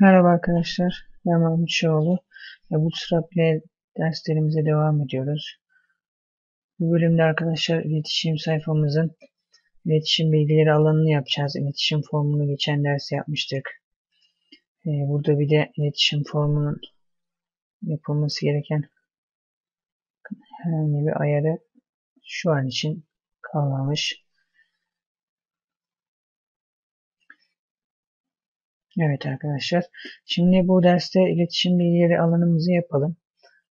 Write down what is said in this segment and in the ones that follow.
Merhaba arkadaşlar, ben Mahmut Şoğlu ve Bootstrap ile derslerimize devam ediyoruz. Bu bölümde arkadaşlar iletişim sayfamızın iletişim bilgileri alanını yapacağız. İletişim formunu geçen derste yapmıştık. Ee, burada bir de iletişim formunun yapılması gereken herhangi bir ayarı şu an için kalmamış. Evet arkadaşlar. Şimdi bu derste iletişim bilgileri alanımızı yapalım.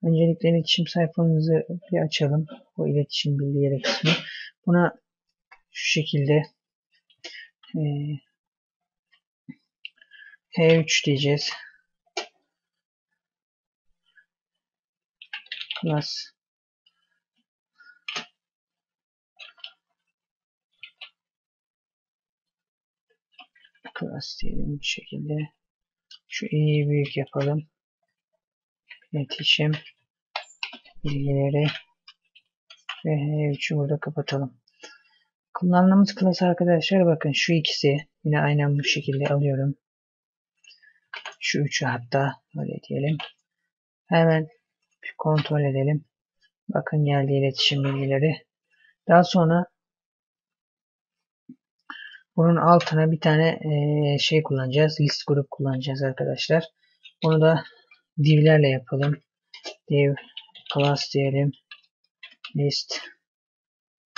Öncelikle iletişim sayfamızı bir açalım. Bu iletişim bilgileri kısmı. Buna şu şekilde e, H3 diyeceğiz. Plus class diyelim bu şekilde. Şu i'yi büyük yapalım. İletişim bilgileri ve H3'ü burada kapatalım. Kullandığımız class arkadaşlar bakın şu ikisi yine aynen bu şekilde alıyorum. Şu üçü hatta öyle diyelim. Hemen kontrol edelim. Bakın geldi iletişim bilgileri. Daha sonra bunun altına bir tane e, şey kullanacağız. List grup kullanacağız arkadaşlar. Bunu da divlerle yapalım. Div class diyelim. List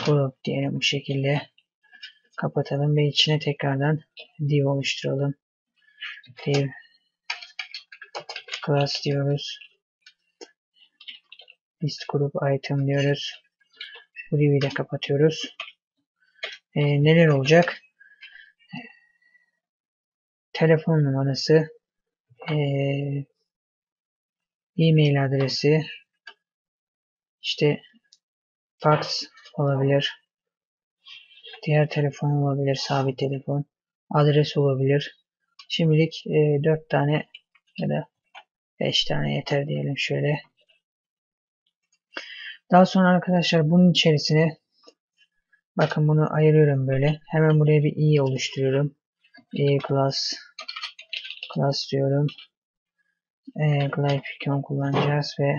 grup diyelim bu şekilde. Kapatalım ve içine tekrardan div oluşturalım. Div class diyoruz. List grup item diyoruz. Bu div'i de kapatıyoruz. Ee, neler olacak? Telefon numarası, e-mail adresi, işte fax olabilir, diğer telefon olabilir, sabit telefon, adres olabilir. Şimdilik e, 4 tane ya da 5 tane yeter diyelim şöyle. Daha sonra arkadaşlar bunun içerisine bakın bunu ayırıyorum böyle. Hemen buraya bir i oluşturuyorum e class class diyorum. E, Glyphicon kullanacağız ve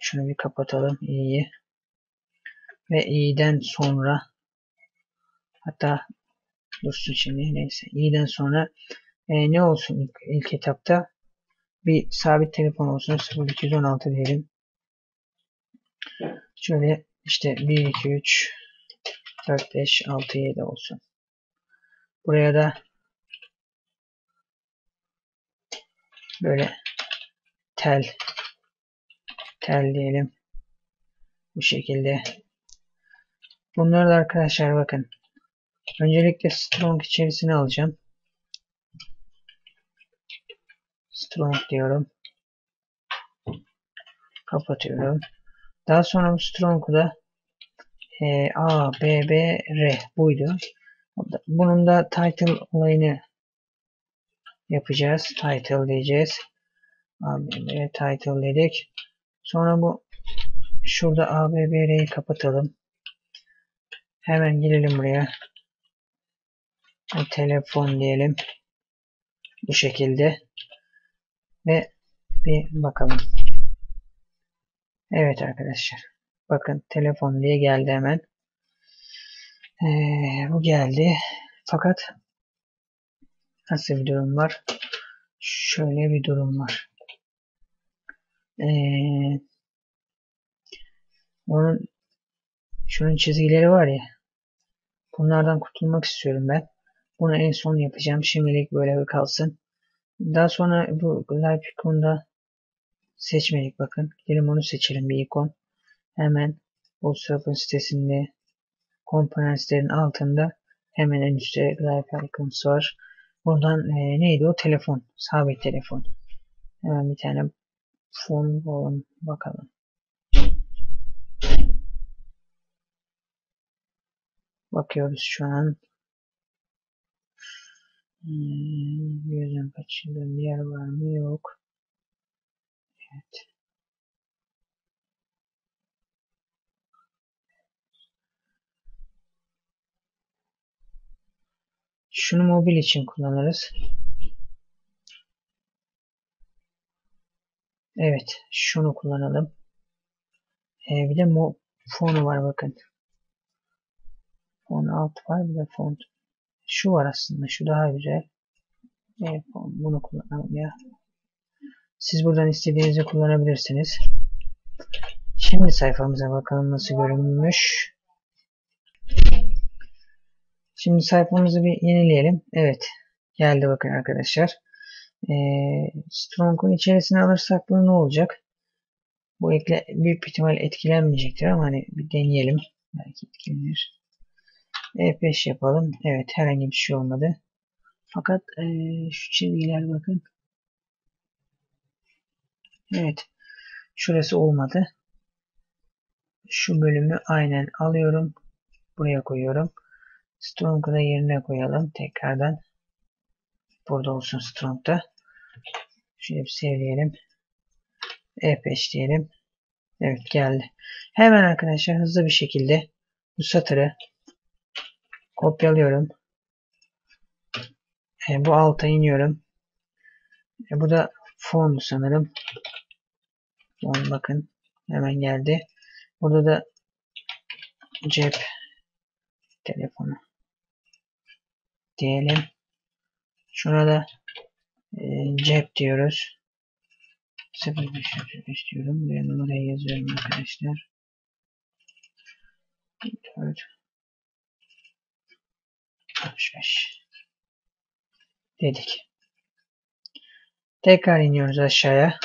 şunu bir kapatalım. İ'yi. Ve i'den sonra hatta dursun şimdi neyse. İ'den sonra e, ne olsun ilk, ilk etapta? Bir sabit telefon olsun. 0216 diyelim. Şöyle işte 1 2 3 4 5 6 7 olsun Buraya da böyle tel tel diyelim. Bu şekilde. Bunları da arkadaşlar bakın. Öncelikle strong içerisine alacağım. Strong diyorum. Kapatıyorum. Daha sonra bu strong'u da e, A, B, B, R buydu. Bunun da title olayını yapacağız. Title diyeceğiz. ABB title dedik. Sonra bu şurada ABBR'yi kapatalım. Hemen girelim buraya. Telefon diyelim. Bu şekilde. Ve bir bakalım. Evet arkadaşlar. Bakın telefon diye geldi hemen. Ee, bu geldi. Fakat nasıl bir durum var? Şöyle bir durum var. Ee, onun şunun çizgileri var ya. Bunlardan kurtulmak istiyorum ben. Bunu en son yapacağım. Şimdilik böyle bir kalsın. Daha sonra bu Live ikonda seçmedik bakın. Gidelim onu seçelim bir ikon. Hemen Bootstrap'ın sitesinde komponentlerin altında hemen en üstte Glype icons var. Buradan e, neydi o? Telefon. Sabit telefon. Hemen bir tane fon bulalım. Bakalım. Bakıyoruz şu an. Hmm, gözüm kaçırdığım yer var mı? Yok. Evet. Şunu mobil için kullanırız. Evet. Şunu kullanalım. Ee, bir de mo fonu var bakın. Fon alt var. Bir de font. Şu var aslında. Şu daha güzel. Evet, bunu kullanalım ya. Siz buradan istediğinizi kullanabilirsiniz. Şimdi sayfamıza bakalım nasıl görünmüş. Şimdi sayfamızı bir yenileyelim. Evet. Geldi bakın arkadaşlar. Ee, Strong'un içerisine alırsak bu ne olacak? Bu ekle büyük ihtimal etkilenmeyecektir ama hani bir deneyelim. Belki etkilenir. F5 yapalım. Evet herhangi bir şey olmadı. Fakat e, şu çizgiler bakın. Evet. Şurası olmadı. Şu bölümü aynen alıyorum. Buraya koyuyorum. Strong'u da yerine koyalım. Tekrardan. Burada olsun Strong'da. Şöyle bir sevleyelim. F5 diyelim. Evet geldi. Hemen arkadaşlar hızlı bir şekilde bu satırı kopyalıyorum. E, bu alta iniyorum. E, bu da fon sanırım. Fon bakın. Hemen geldi. Burada da cep telefonu diyelim. Şuna da e, cep diyoruz. 05 diyorum. Buraya numarayı yazıyorum arkadaşlar. 4 65 dedik. Tekrar iniyoruz aşağıya.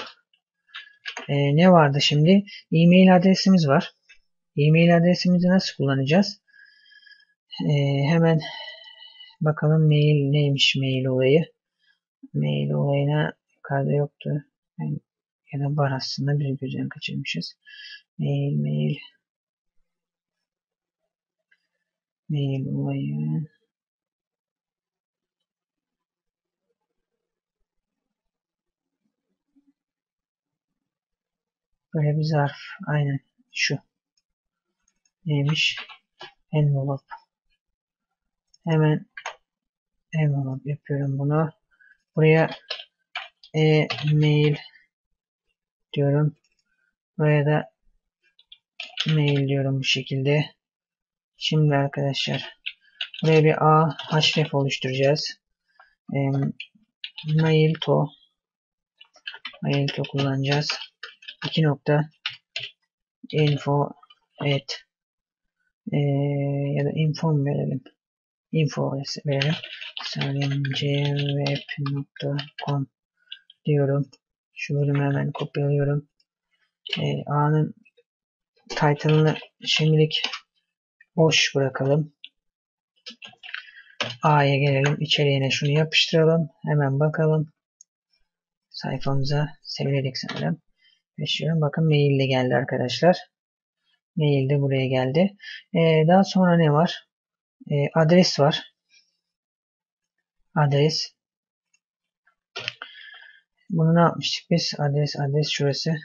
Ee, ne vardı şimdi? E-mail adresimiz var. E-mail adresimizi nasıl kullanacağız? Ee, hemen bakalım mail neymiş mail olayı. Mail olayına yukarıda yoktu. Yani, ya da var aslında bir gözden kaçırmışız. Mail mail mail olayı Böyle bir zarf. Aynen şu. Neymiş? Envelope. Hemen envelope yapıyorum bunu. Buraya e-mail diyorum. Buraya da mail diyorum bu şekilde. Şimdi arkadaşlar buraya bir A href oluşturacağız. E, mail to mail to kullanacağız. 2 nokta info et e, ya da info verelim info verelim salimcweb.com diyorum şu bölümü hemen kopyalıyorum e, A'nın title'ını şimdilik boş bırakalım A'ya gelelim içeriğine şunu yapıştıralım hemen bakalım sayfamıza seviledik sanırım Yaşıyorum. Bakın mail de geldi arkadaşlar. Mail de buraya geldi. Ee, daha sonra ne var? Ee, adres var. Adres. Bunu ne yapmıştık biz? Adres, adres şurası.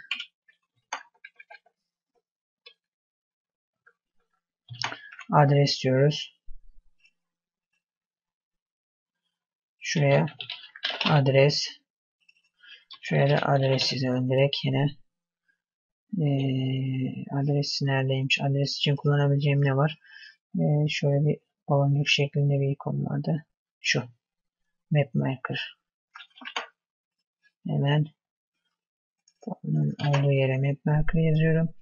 Adres diyoruz. Şuraya adres. Şuraya da adres yazalım direkt yine. Ee, adresi neredeymiş? Adres için kullanabileceğim ne var? Ee, şöyle bir baloncuk şeklinde bir ikon vardı. Şu. Mapmaker. Hemen onun olduğu yere Mapmaker yazıyorum.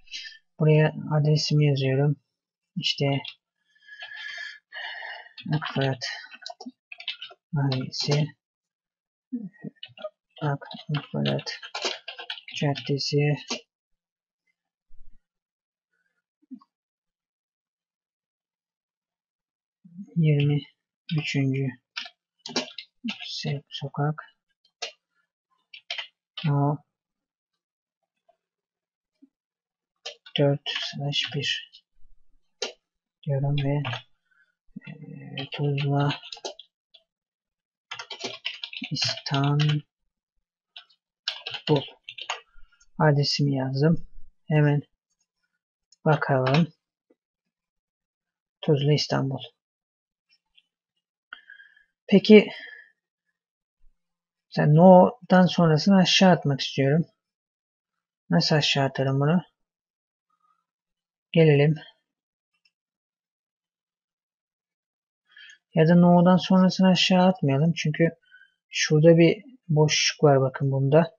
Buraya adresimi yazıyorum. İşte Akfırat Mahallesi Akfırat Caddesi yirmi üçüncü sokak No 4 slash 1 diyorum ve e, Tuzla İstanbul adresimi yazdım. Hemen bakalım. Tuzla İstanbul. Peki sen no'dan sonrasını aşağı atmak istiyorum. Nasıl aşağı atarım bunu? Gelelim. Ya da no'dan sonrasını aşağı atmayalım. Çünkü şurada bir boşluk var bakın bunda.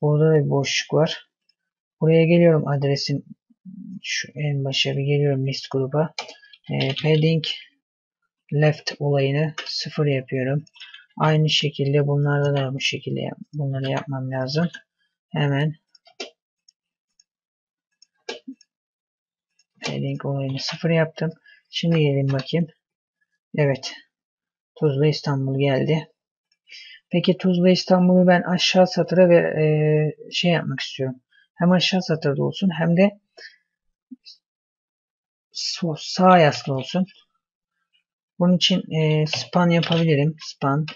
Burada da bir boşluk var. Buraya geliyorum adresin şu en başa bir geliyorum list gruba. E, padding left olayını sıfır yapıyorum. Aynı şekilde bunlarda da bu şekilde bunları yapmam lazım. Hemen padding olayını sıfır yaptım. Şimdi gelin bakayım. Evet. Tuzla İstanbul geldi. Peki Tuzla İstanbul'u ben aşağı satıra ve e, şey yapmak istiyorum. Hem aşağı satırda olsun hem de sağ yaslı olsun. Bunun için e, span yapabilirim. Span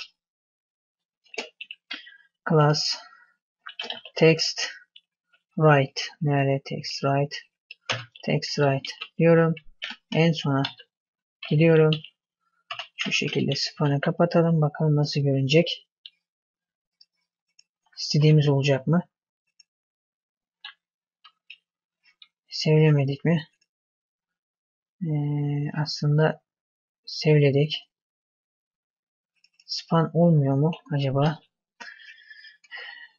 class text right nerede text right text right diyorum. En sona gidiyorum. Şu şekilde span'ı kapatalım. Bakalım nasıl görünecek. İstediğimiz olacak mı? Sevlemedik mi? Ee, aslında sevledik. Span olmuyor mu acaba?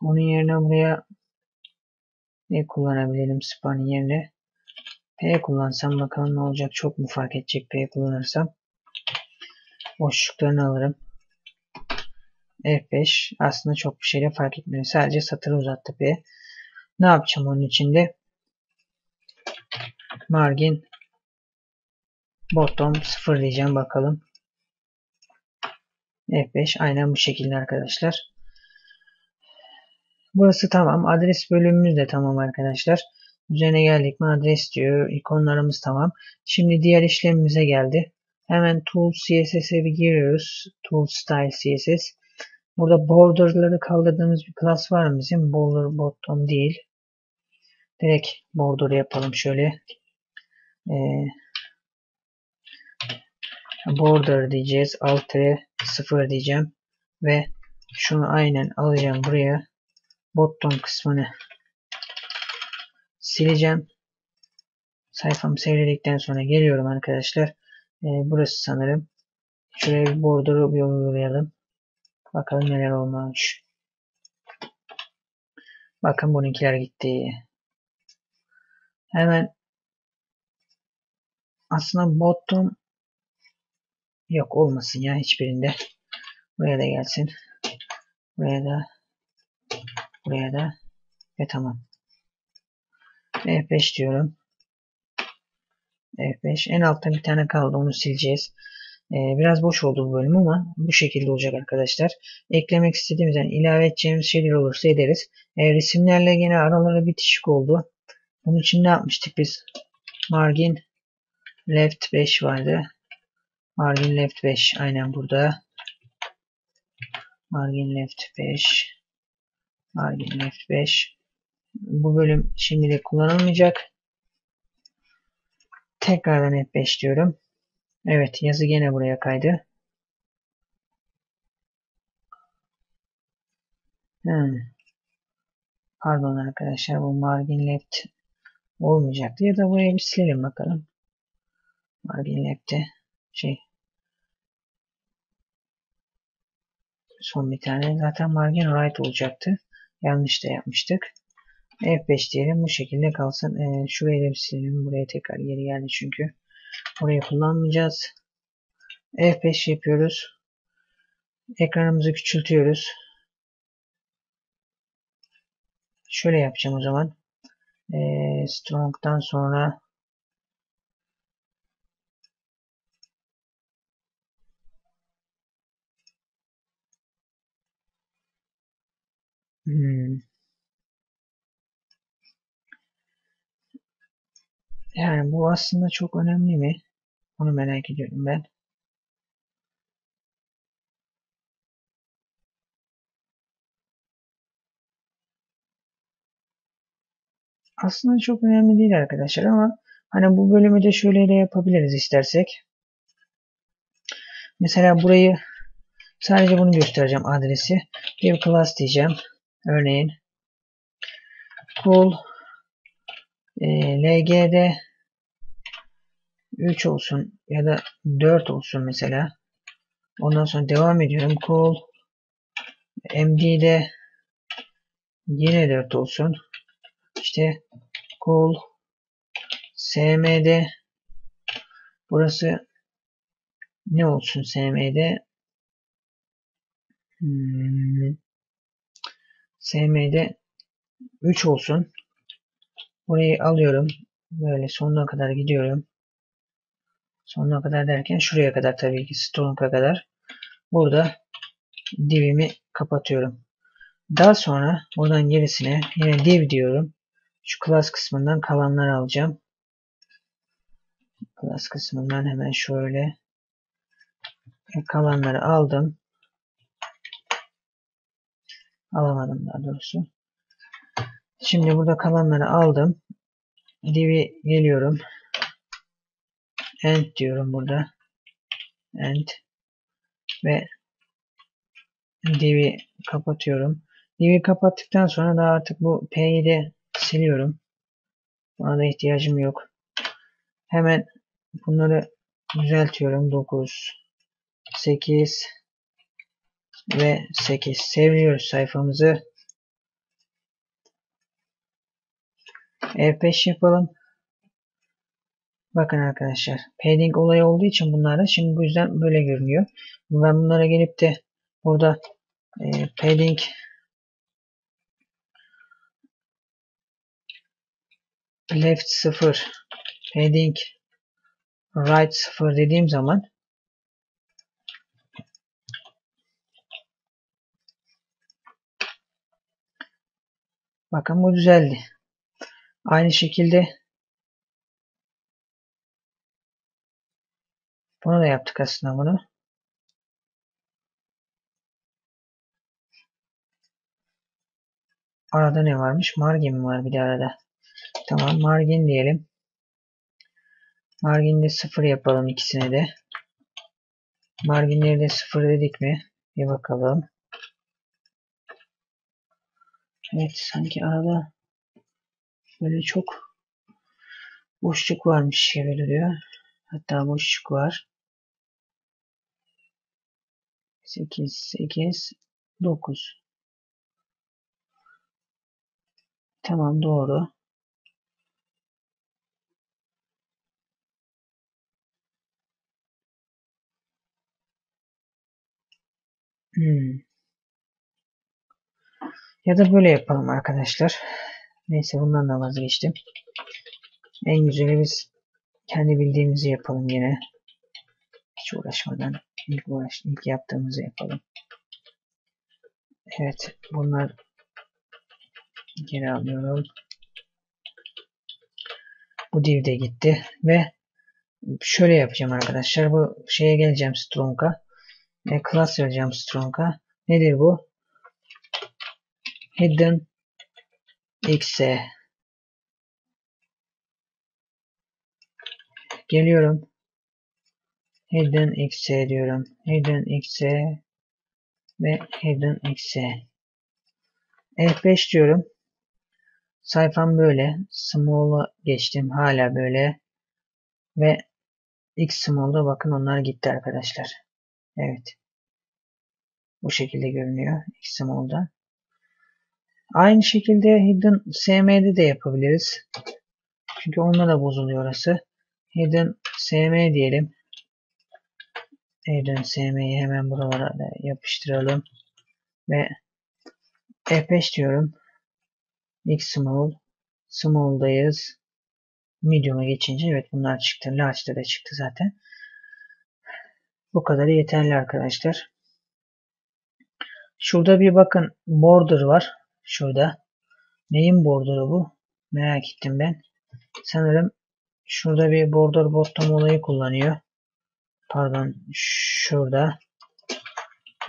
Onun yerine buraya ne kullanabilirim span'ın yerine? P kullansam bakalım ne olacak. Çok mu fark edecek P kullanırsam? Boşluklarını alırım. F5 aslında çok bir şeyle fark etmiyor. Sadece satırı uzattı P. Ne yapacağım onun içinde? Margin bottom 0 diyeceğim bakalım. F5 aynen bu şekilde arkadaşlar. Burası tamam. Adres bölümümüz de tamam arkadaşlar. Üzerine geldik mi adres diyor. İkonlarımız tamam. Şimdi diğer işlemimize geldi. Hemen Tools CSS'e bir giriyoruz. Tool Style CSS. Burada borderları kaldırdığımız bir class var mı bizim? Border bottom değil. Direkt border yapalım şöyle. Ee, border diyeceğiz. Alt 0 diyeceğim. Ve şunu aynen alacağım buraya. Bottom kısmını sileceğim. Sayfamı sevledikten sonra geliyorum arkadaşlar. Ee, burası sanırım. Şuraya bir border'ı bir uygulayalım. Bakalım neler olmuş. Bakın bununkiler gitti. Hemen aslında bottom yok olmasın ya hiçbirinde. Buraya da gelsin. Buraya da buraya da ve tamam. F5 diyorum. F5. En altta bir tane kaldı onu sileceğiz. Ee, biraz boş oldu bu bölüm ama bu şekilde olacak arkadaşlar. Eklemek istediğimiz yani ilave edeceğimiz şeyler olursa ederiz. Ee, resimlerle yine aralara bitişik oldu. Bunun için ne yapmıştık biz? Margin left 5 vardı. Margin left 5 aynen burada. Margin left 5 Margin left 5 Bu bölüm şimdilik kullanılmayacak. Tekrardan F5 diyorum. Evet yazı gene buraya kaydı. Hmm. Pardon arkadaşlar bu margin left olmayacaktı. Ya da buraya bir silelim bakalım. Margin left'te şey son bir tane zaten margin right olacaktı. Yanlış da yapmıştık. F5 diyelim bu şekilde kalsın. Ee, şurayı da silelim. Buraya tekrar geri geldi çünkü. Orayı kullanmayacağız. F5 yapıyoruz. Ekranımızı küçültüyoruz. Şöyle yapacağım o zaman. Ee, strong'dan sonra hmm. Yani bu aslında çok önemli mi? Onu merak ediyorum ben. Aslında çok önemli değil arkadaşlar ama hani bu bölümü de şöyle de yapabiliriz istersek. Mesela burayı sadece bunu göstereceğim adresi. Bir class diyeceğim. Örneğin cool e, LG'de 3 olsun ya da 4 olsun mesela. Ondan sonra devam ediyorum. Cool. MD'de yine 4 olsun. İşte cool. SM'de burası ne olsun SM'de hmm, SM'de 3 olsun. Burayı alıyorum. Böyle sonuna kadar gidiyorum. Sonuna kadar derken şuraya kadar tabii ki Strong'a kadar. Burada divimi kapatıyorum. Daha sonra buradan gerisine yine div diyorum. Şu class kısmından kalanları alacağım. Class kısmından hemen şöyle kalanları aldım. Alamadım daha doğrusu. Şimdi burada kalanları aldım. Div'i geliyorum. End diyorum burada. End. Ve div'i kapatıyorum. Div'i kapattıktan sonra da artık bu P'yi de siliyorum. Buna da ihtiyacım yok. Hemen bunları düzeltiyorum. 9 8 ve 8 seviyoruz sayfamızı. F5 yapalım. Bakın arkadaşlar. Padding olayı olduğu için bunlarda şimdi bu yüzden böyle görünüyor. Ben bunlara gelip de burada e, padding left 0 padding right 0 dediğim zaman bakın bu düzeldi. Aynı şekilde bunu da yaptık aslında bunu. Arada ne varmış? Margin var bir de arada. Tamam margin diyelim. Margin'de sıfır yapalım ikisine de. Marginleri de sıfır dedik mi? Bir bakalım. Evet sanki arada böyle çok boşluk varmış gibi duruyor. Hatta boşluk var. 8, 8, 9. Tamam doğru. Hmm. Ya da böyle yapalım arkadaşlar. Neyse bundan da vazgeçtim. En güzeli biz kendi bildiğimizi yapalım yine. Hiç uğraşmadan ilk, uğraş, ilk yaptığımızı yapalım. Evet bunlar geri alıyorum. Bu div de gitti ve şöyle yapacağım arkadaşlar. Bu şeye geleceğim Strong'a. E, class vereceğim Strong'a. Nedir bu? Hidden x'e geliyorum. Hidden x'e diyorum. Hidden x'e ve hidden x'e F5 diyorum. Sayfam böyle. Small'a geçtim. Hala böyle. Ve X small'da bakın onlar gitti arkadaşlar. Evet. Bu şekilde görünüyor. X small'da. Aynı şekilde hidden sm'de de yapabiliriz. Çünkü onunla da bozuluyor orası. Hidden sm diyelim. Hidden sm'yi hemen buralara yapıştıralım. Ve F5 diyorum. X small. Small'dayız. Medium'a geçince evet bunlar çıktı. Large'da da çıktı zaten. Bu kadar yeterli arkadaşlar. Şurada bir bakın border var. Şurada. Neyin border'ı bu? Merak ettim ben. Sanırım şurada bir border bottom olayı kullanıyor. Pardon. Şurada.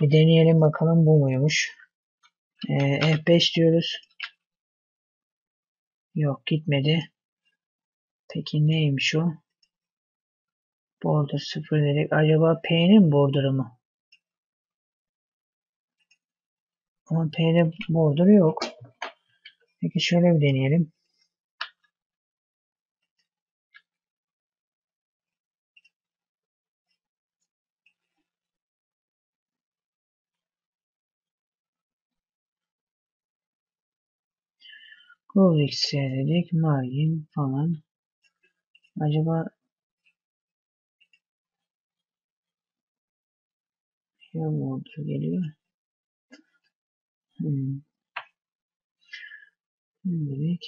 Bir deneyelim bakalım bu muymuş. Ee, F5 diyoruz. Yok gitmedi. Peki neymiş o? Border 0 dedik. Acaba P'nin border'ı mı? Ama P'de border yok. Peki şöyle bir deneyelim. Rol X'e dedik. Margin falan. Acaba ya border geliyor. Hmm. Şimdilik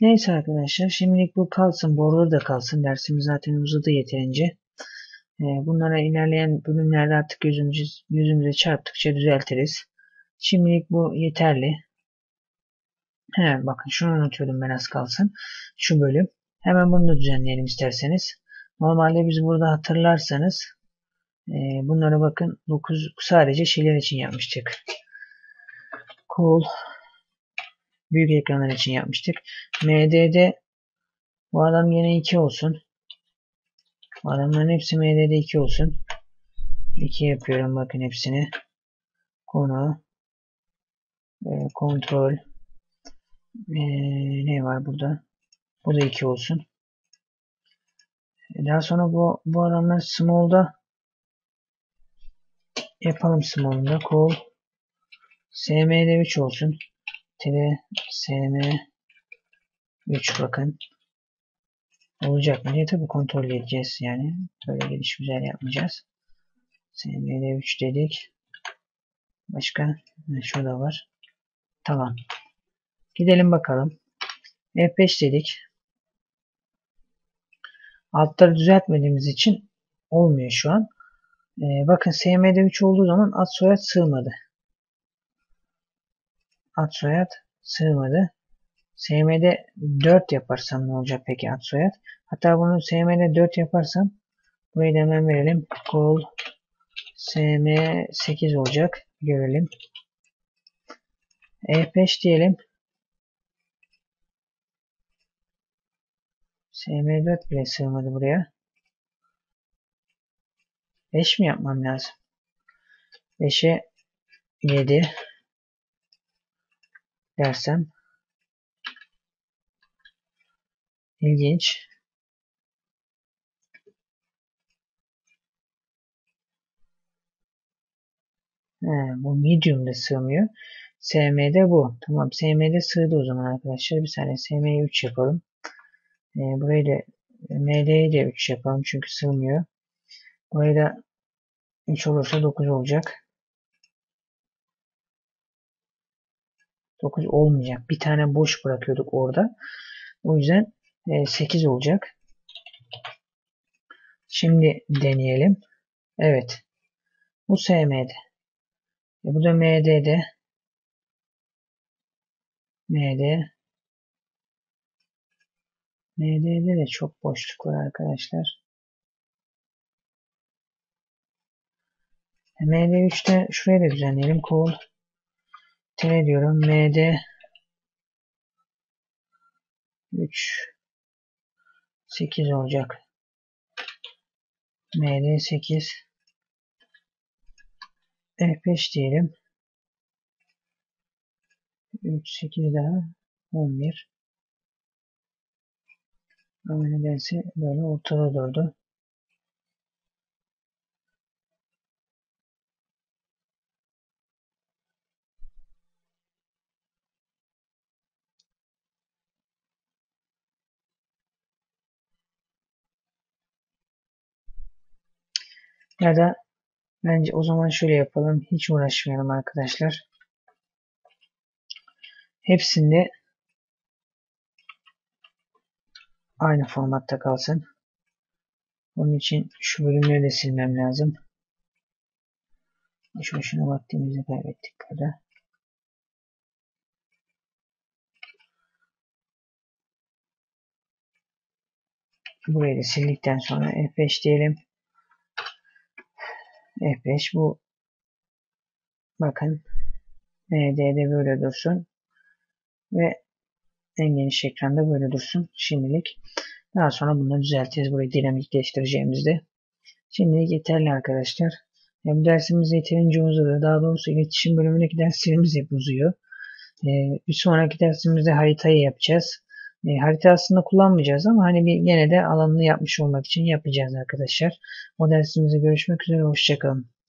Neyse arkadaşlar şimdilik bu kalsın. Border da kalsın. Dersimiz zaten uzadı yeterince. Ee, bunlara ilerleyen bölümlerde artık gözümüzü, gözümüze çarptıkça düzeltiriz. Şimdilik bu yeterli. He, bakın şunu unutuyordum ben az kalsın. Şu bölüm. Hemen bunu da düzenleyelim isterseniz. Normalde biz burada hatırlarsanız e, bunlara bakın 9 sadece şeyler için yapmıştık. Cool büyük ekranlar için yapmıştık. MD'de bu adam yine 2 olsun. Bu adamların hepsi MD'de 2 olsun. 2 yapıyorum bakın hepsini. Konu e, kontrol e, ne var burada? Bu da 2 olsun. Daha sonra bu, bu adamlar small'da yapalım small'da. Cool. SM'de 3 olsun. Tire SM 3 bakın. Olacak mı diye tabi kontrol edeceğiz yani. Böyle geliş güzel yapmayacağız. SM'de 3 dedik. Başka? Şurada var. Tamam. Gidelim bakalım. F5 dedik. Altları düzeltmediğimiz için olmuyor şu an. Ee, bakın SM'de 3 olduğu zaman ad soyad sığmadı. Ad soyad sığmadı. SM'de 4 yaparsam ne olacak peki ad soyad? Hatta bunu SM'de 4 yaparsam burayı da hemen verelim. Call SM 8 olacak. Görelim. F5 diyelim. SM4 bile sığmadı buraya. 5 mi yapmam lazım? 5'e 7 dersem ilginç. He, bu medium'da sığmıyor. SM'de bu. Tamam SM'de sığdı o zaman arkadaşlar. Bir saniye SM'ye 3 yapalım. E, burayı da MD'ye de 3 yapalım çünkü sığmıyor. Burayı da 3 olursa 9 olacak. 9 olmayacak. Bir tane boş bırakıyorduk orada. O yüzden 8 olacak. Şimdi deneyelim. Evet. Bu SM'de. E bu da MD'de. MD. MD'de de çok boşluk var arkadaşlar. MD3'te şuraya da düzenleyelim. Cool. T diyorum. MD 3 8 olacak. MD 8 F5 diyelim. 3 8 daha 11 ama nedense böyle ortada durdu. Ya da bence o zaman şöyle yapalım. Hiç uğraşmayalım arkadaşlar. Hepsinde aynı formatta kalsın. Onun için şu bölümleri de silmem lazım. Boş boşuna vaktimizi kaybettik burada. Burayı da sildikten sonra F5 diyelim. F5 bu bakın MD'de böyle dursun ve en geniş ekranda böyle dursun şimdilik. Daha sonra bunu düzelteceğiz. Burayı dinamikleştireceğimizde. Şimdilik yeterli arkadaşlar. bu dersimiz yeterince uzadı. Daha doğrusu iletişim bölümündeki derslerimiz hep uzuyor. Ee, bir sonraki dersimizde haritayı yapacağız. E, harita aslında kullanmayacağız ama hani bir gene de alanını yapmış olmak için yapacağız arkadaşlar. O dersimizde görüşmek üzere. Hoşçakalın.